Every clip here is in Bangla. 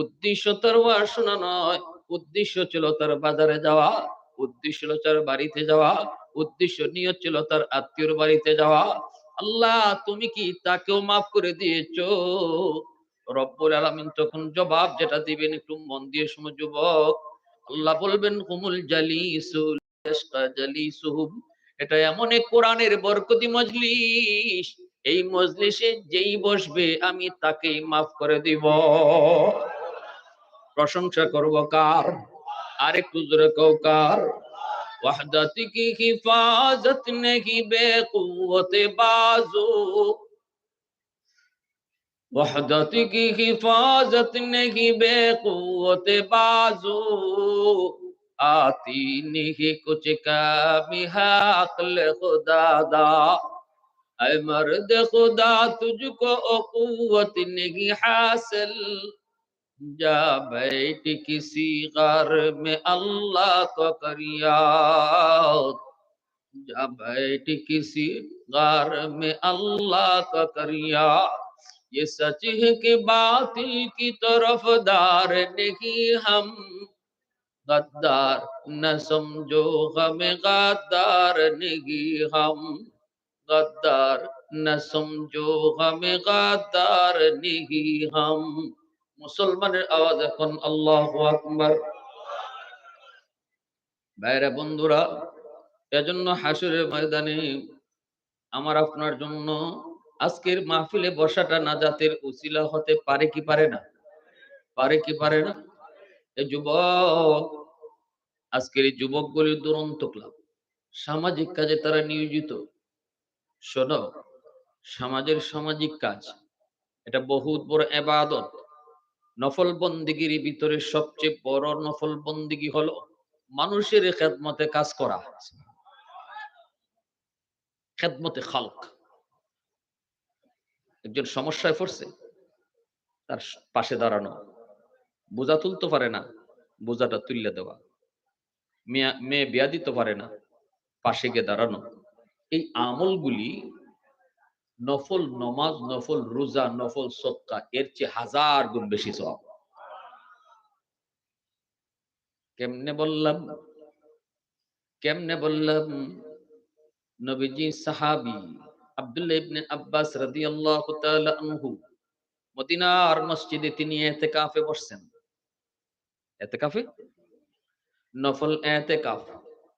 উদ্দেশ্য তার শোনা নয়, উদ্দেশ্য ছিল তার বাজারে যাওয়া, উদ্দেশ্য ছিল তার বাড়িতে যাওয়া, উদ্দেশ্য নিয়ত ছিল তার আত্মীয়র বাড়িতে যাওয়া। আল্লাহ, তুমি কি তাকেও মাফ করে দিয়েছ? রব্বুল আলামিন তখন জবাব যেটা দিবেন একটু মন দিয়ে শুনো যুবক। আল্লাহ বলবেন, হুমুল জালিসুল জালিসুহুম। এটা এমন এক কোরআনের বরকতি মজলিস। এই মজলিসে যেই বসবে, আমি তাকেই মাফ করে দিব। প্রশংসা করব কার আরে কুদরে কার وحدت کی حفاظت نہیں بے قوت بازو وحدت کی حفاظت نہیں بے قوت بازو آتی نہیں کچھ کمی حقل خدا دا اے مرد خدا تجھ کو قوت نہیں حاصل जा बैठ किसी घर में अल्लाह को करिया। जा बैठ किसी घर में अल्लाह का करिया। ये सच है कि बातिल की तरफ़ दार नहीं हम। गद्दार न समझो हमें गद्दार नहीं हम। गद्दार न समझो हमें गद्दार नहीं हम। মুসলমানের আওয়াজ এখন আল্লাহ আকবার। বাইরে বন্ধুরা, এজন্য হাসুরের ময়দানে আমার আপনার জন্য আজকের মাহফিলে বসাটা নাজাতের উসিলা হতে পারে কি পারে না? পারে কি পারে না? এ যুবক, আজকের এই যুবকগুলির দুরন্ত ক্লাব, সামাজিক কাজে তারা নিয়োজিত। শোনো, সমাজের সামাজিক কাজ, এটা বহুত বড় এবাদত। নফল বন্দিগির ভিতরে সবচেয়ে বড় নফল বন্দিগি হলো মানুষের খেদমতে কাজ করা। খেদমতে খালক। একজন সমস্যায় পড়ছে, তার পাশে দাঁড়ানো। বোঝা তুলতে পারে না, বোঝাটা তুললে দেওয়া। মেয়ে বিয়া দিতে পারে না, পাশে গিয়ে দাঁড়ানো। এই আমলগুলি নফল নমাজ, নফল রোজা, নফল সৎকা, এর চেয়ে হাজার গুণ বেশি সব কেমনে বললাম? কেমনে বললাম? নবীজি সাহাবি আব্দুল্লাহ ইবনে আব্বাস রাদিয়াল্লাহু তাআলা আনহু মদিনার মসজিদে তিনি এতেকাফে বসছেন। এতেকাফে? নফল এতেকাফ,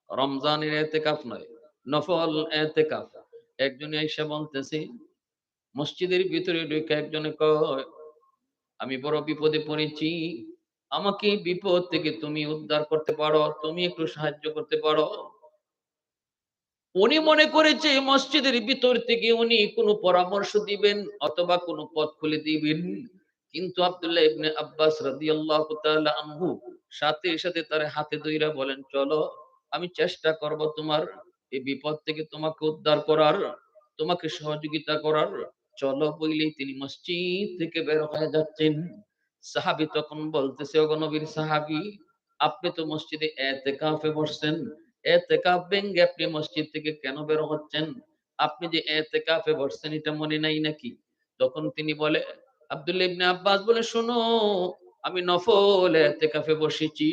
রমজানের এতেকাফ নয়, নফল এতেকাফ। একজনে এসে বলতেছে, মসজিদের ভিতরে ঢুকে একজনে কয়, আমি বড় বিপদে পড়েছি। আমাকে বিপদ থেকে তুমি উদ্ধার করতে পারো, তুমি একটু সাহায্য করতে পারো। উনি মনে করেছে মসজিদের ভিতর থেকে উনি কোনো পরামর্শ দিবেন অথবা কোনো পথ খুলে দিবেন। কিন্তু আব্দুল্লাহ ইবনে আব্বাস রাদিয়াল্লাহু তাআলা আনহু সাথে সাথে তার হাতে ধইরা বলেন, চলো, আমি চেষ্টা করব তোমার এই বিপদ থেকে তোমাকে উদ্ধার করার, তোমাকে সহযোগিতা করার, চলো বইলেই তিনি মসজিদ থেকে বের হয়ে যাচ্ছেন। সাহাবি তখন বলতেছে অগনবীর সাহাবি, আপনি তো মসজিদে এতেকাফে বসছেন। এতেকাফ ভেঙ্গে আপনি মসজিদ থেকে কেন বের হচ্ছেন? আপনি যে এতেকাফে বসছেন, এটা মনে নাই নাকি? তখন তিনি বলে, আব্দুল্লাহ ইবনে আব্বাস বলে, শোনো, আমি নফল এতেকাফে বসেছি।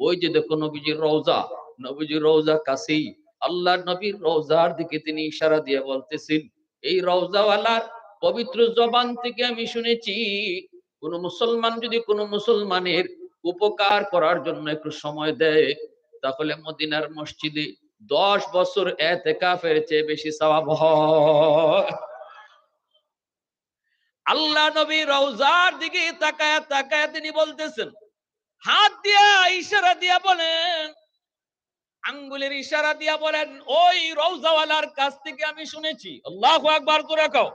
ওই যে দেখো নবীজির রওজা নবীজির রওজা কাছেই আল্লাহ নবীর রওজার দিকে তিনি ইশারা দিয়ে বলতেছেন, এই রওজাওয়ালার পবিত্র জবান থেকে আমি শুনেছি, কোন মুসলমান যদি কোন মুসলমানের উপকার করার জন্য একটু সময় দেয়, তাহলে মদিনার মসজিদে দশ বছর এতেকাফের চেয়ে বেশি হয়। আল্লাহ নবী রওজার দিকে তাকায় তাকায় তিনি বলতেছেন, হাত দিয়া ইশারা দিয়া বলেন আঙ্গুলের ইশারা দিয়া বলেন, ওই রৌজাওয়ালার কাছ থেকে আমি শুনেছি। আল্লাহ আকবার করে কাও।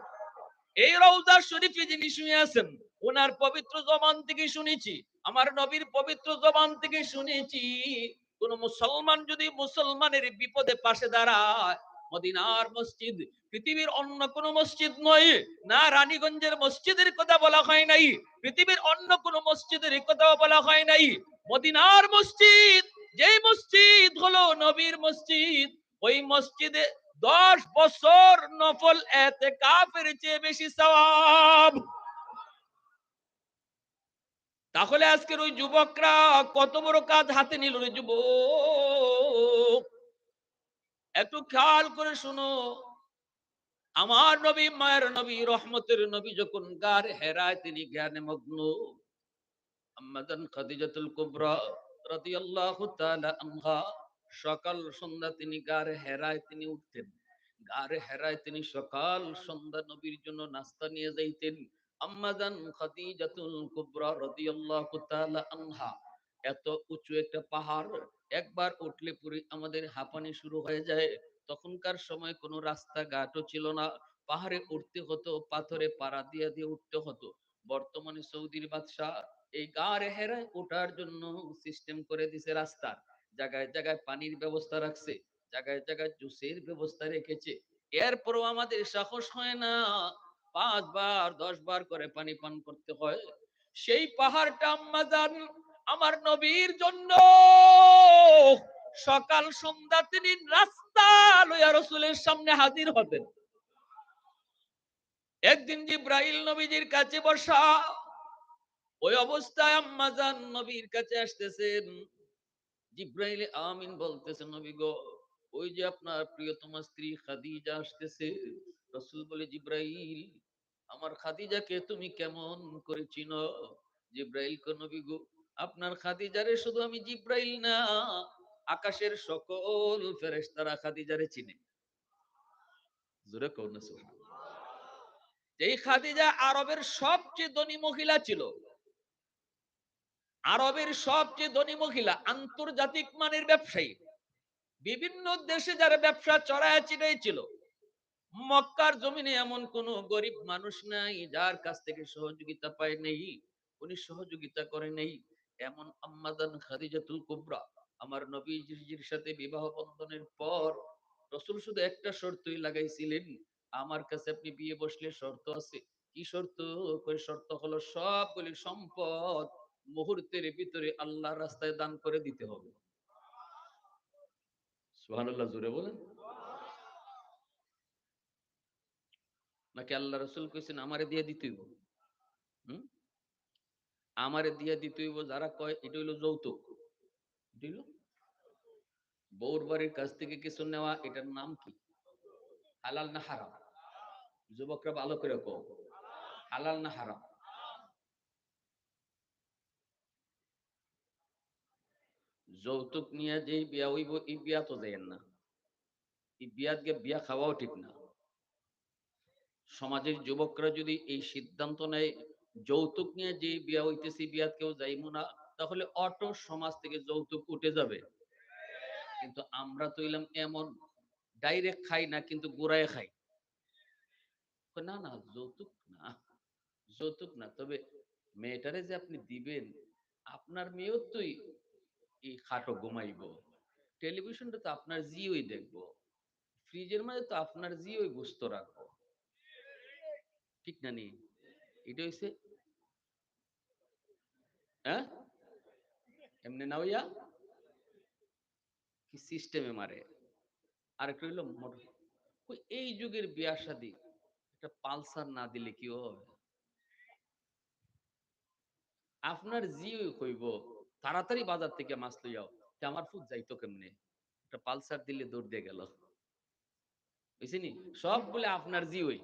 এই রৌজা শরীফে যিনি শুনে আছেন, ওনার পবিত্র জবান থেকে শুনেছি। আমার নবীর পবিত্র জবান থেকে শুনেছি। কোন মুসলমান যদি মুসলমানের বিপদে পাশে দাঁড়ায়, মদিনার মসজিদ, পৃথিবীর অন্য কোন মসজিদ নয়, না রানীগঞ্জের মসজিদের কথা বলা হয় নাই, পৃথিবীর অন্য কোন মসজিদের কথা বলা হয় নাই, মদিনার মসজিদ যেই মসজিদ হলো নবীর মসজিদ, ওই মসজিদে দশ বছর নফল এতে কাফের চেয়ে বেশি সওয়াব। তাহলে আজকের ওই যুবকরা কত বড় কাজ হাতে নিল রে যুবক? একটু খেয়াল করে শুনো। আমার নবী, মায়ের নবী, রহমতের নবী যখন গার হেরায় তিনি জ্ঞানে মগ্ন। আম্মাদান খাদিজাতুল কুবরা। সকাল সন্ধ্যা তিনি গার হেরায় তিনি উঠতেন। গার হেরায় তিনি সকাল সন্ধ্যা নবীর জন্য নাস্তা নিয়ে যাইতেন। এত উঁচু একটা পাহাড়, একবার উঠলে পুরি আমাদের হাঁপানি শুরু হয়ে যায়। তখনকার সময় কোনো রাস্তাঘাটও ছিল না। পাহাড়ে উঠতে হতো, পাথরে পাড়া দিয়ে দিয়ে উঠতে হতো। বর্তমানে সৌদির বাদশাহ এই গাড়ে হেরায় ওঠার জন্য সিস্টেম করে দিছে রাস্তার জায়গায় জায়গায় পানির ব্যবস্থা রাখছে, জায়গায় জায়গায় জুসের ব্যবস্থা রেখেছে। এরপরও আমাদের সাহস হয় না। পাঁচবার দশ বার করে পানি পান করতে হয়। সেই পাহাড়টা আম্মা যান আমার নবীর জন্য। সকাল, সন্ধ্যা তিনি রাস্তা লইয়া রসুলের সামনে হাজির হতেন একদিন জিব্রাইল নবীজির কাছে বসা ওই অবস্থায় আম্মাজান নবীর কাছে আসতেছেন। জিব্রাইল আমিন বলতেছেন নবী গো, ওই যে আপনার প্রিয়তমা স্ত্রী খাদিজা আসতেছে। রসুল বলে, জিব্রাইল, আমার খাদিজাকে তুমি কেমন করে চিনো? জিব্রাইল কো নবী গো, আপনার খাদিজারে শুধু আমি জিব্রাইল না, আকাশের সকল ফেরেশতারা খাদিজারে চিনে। জোরে কও না সুবহানাল্লাহ। এই খাদিজা আরবের সবচেয়ে ধনী মহিলা ছিল। আরবের সবচেয়ে ধনী মহিলা, আন্তর্জাতিক মানের ব্যবসায়ী। বিভিন্ন দেশে যারা ব্যবসা চড়ায় চিটাই ছিল, মক্কার জমিনে এমন কোন গরিব মানুষ নাই যার কাছ থেকে সহযোগিতা পায় নেই। উনি সহযোগিতা করে নেই। এমন আম্মাদান খাদিজাতুল কুবরা, আমার নবীজির সাথে বিবাহ বন্ধনের পর রসুল শুধু একটা শর্তই লাগাইছিলেন, আমার কাছে আপনি বিয়ে বসলে শর্ত আছে। কি শর্ত? কই শর্ত হলো সবগুলি সম্পদ। মুহূর্তের ভিতরে আল্লাহর রাস্তায় দান করে দিতে হবে। সুবহানাল্লাহ, জোরে বলেন। নাকি আল্লাহ রসুল কইছেন, আমারে দিয়ে দিতেই হুম? আমারে দিয়ে দিতে হইব যারা কয়, এটা হইল যৌতুক। বউর বাড়ির কাছ থেকে কিছু নেওয়া, এটার নাম কি? হালাল না হারাম? যুবকরা ভালো করে কও। হালাল না হারাম? যৌতুক নিয়ে যে বিয়া হইব, এই বিয়া তো যাইয়েন না। এই বিয়াত গিয়ে বিয়া খাওয়াও ঠিক না। সমাজের যুবকরা যদি এই সিদ্ধান্ত নেয়, যৌতুক নিয়ে যে বিয়া হইতেছে বিয়াত কেউ যাইবো না, তাহলে অটো সমাজ থেকে যৌতুক উঠে যাবে। কিন্তু আমরা তো এলাম এমন, ডাইরেক্ট খাই না, কিন্তু গোড়ায় খাই। না না, যৌতুক না যৌতুক না। তবে মেয়েটারে যে আপনি দিবেন, আপনার মেয়েও তো এই- খাটো ঘুমাইব। টেলিভিশনটা তো আপনার জিওই দেখব। ফ্রিজের মধ্যে তো আপনার জিওই গুস্ত রাখব। ঠিক না নি? এটা হইছে? হ্যাঁ এমনি না হইয়া? কি সিস্টেমে মারে? আর একটা হইল মোটর এই যুগের বিয়া শাদী। একটা পালসার না দিলে কি হবে? আপনার জিও কইব। তাড়াতাড়ি বাজার থেকে মাছ লইয়াও আমার ফুট যাইতো কেমনে? একটা পালসার দিলে দৌড় দিয়ে গেল। বুঝছিনি? সব বলে আপনার জিওই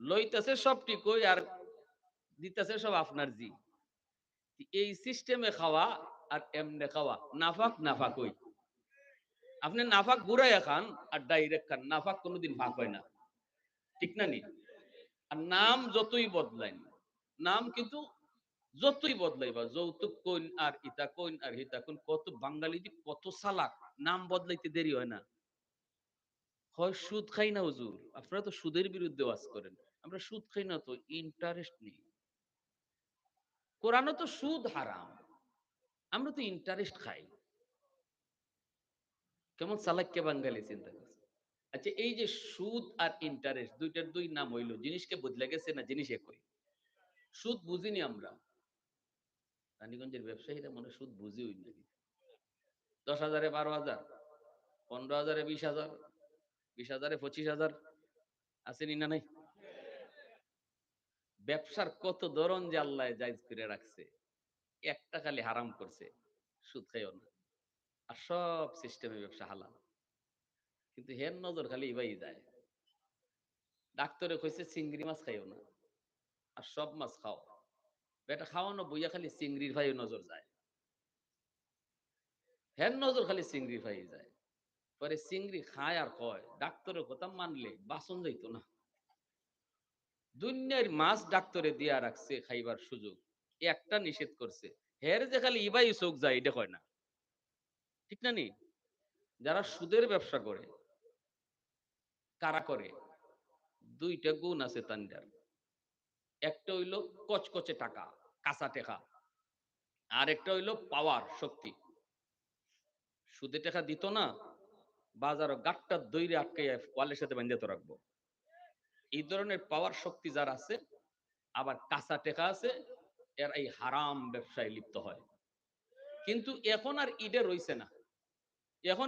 লইতেছে সব ঠিকই আর দিতেছে সব আপনার জি। এই সিস্টেমে খাওয়া আর এমনে খাওয়া, নাফাক নাফাক ওই। আপনি নাফাক ঘুরাইয়া খান আর ডাইরেক্ট খান। নাফাক কোনোদিন ফাঁক হয় না। ঠিক না নি? আর নাম যতই বদলাইন, নাম কিন্তু যতই বদলাইবা, যৌতুক কইন আর ইতা কইন আর হিতা কইন, কত বাঙালি যে কত সালাক নাম বদলাইতে দেরি হয় না। হয় সুদ খাই না হুজুর, আপনারা তো সুদের বিরুদ্ধে ওয়াজ করেন, আমরা সুদ খাই না তো ইন্টারেস্ট নেই। কোরআনও তো সুদ হারাম, আমরা তো ইন্টারেস্ট খাই। কেমন সালাক্কে বাঙালি চিন্তা করছে? আচ্ছা এই যে সুদ আর ইন্টারেস্ট দুইটার দুই নাম হইল, জিনিসকে বদলে গেছে না জিনিস একই? সুদ বুঝিনি আমরা। রানীগঞ্জের ব্যবসায়ীরা মনে সুদ বুঝি হই নাকি। দশ হাজারে বারো হাজার, পনেরো হাজারে বিশ হাজার, বিশ হাজারে পঁচিশ হাজার আসেনি না নাই? ব্যবসার কত ধরন যে আল্লাহ জায়জ করে রাখছে, একটা খালি হারাম করছে, সুদ খাইও না। আর সব সিস্টেমে ব্যবসা হালাল। কিন্তু হের নজর খালি ইবাই যায়। ডাক্তারে কইছে চিংড়ি মাছ খাইও না, আর সব মাছ খাও। বেটা খাওয়ানো, বইয়া খালি চিংড়ির ভাই নজর যায় হের নজর খালি চিংড়ির ভাই যায়। পরে চিংড়ি খায় আর কয়, ডাক্তারের কথা মানলে বাসন যাইতো না। দুনিয়ার মাছ ডাক্তারে দিয়া রাখছে, খাইবার সুযোগ। একটা নিষেধ করছে, হের যে খালি ইবাই চোখ যায়, এটা কয় না। ঠিক না নি? যারা সুদের ব্যবসা করে, কারা করে? দুইটা গুণ আছে তান্ডার। একটা হইল কচকচে টাকা। কাঁচা টেকা। আর একটা হইল পাওয়ার শক্তি। সুদে টাকা দিত না, বাজার গাটটা দইরে আটকে ওয়ালের সাথে বান্ধিয়ে তো রাখব। এই ধরনের পাওয়ার শক্তি যার আছে, আবার কাঁচা টেকা আছে, এর এই হারাম ব্যবসায় লিপ্ত হয়। কিন্তু এখন আর ইডে রইছে না। এখন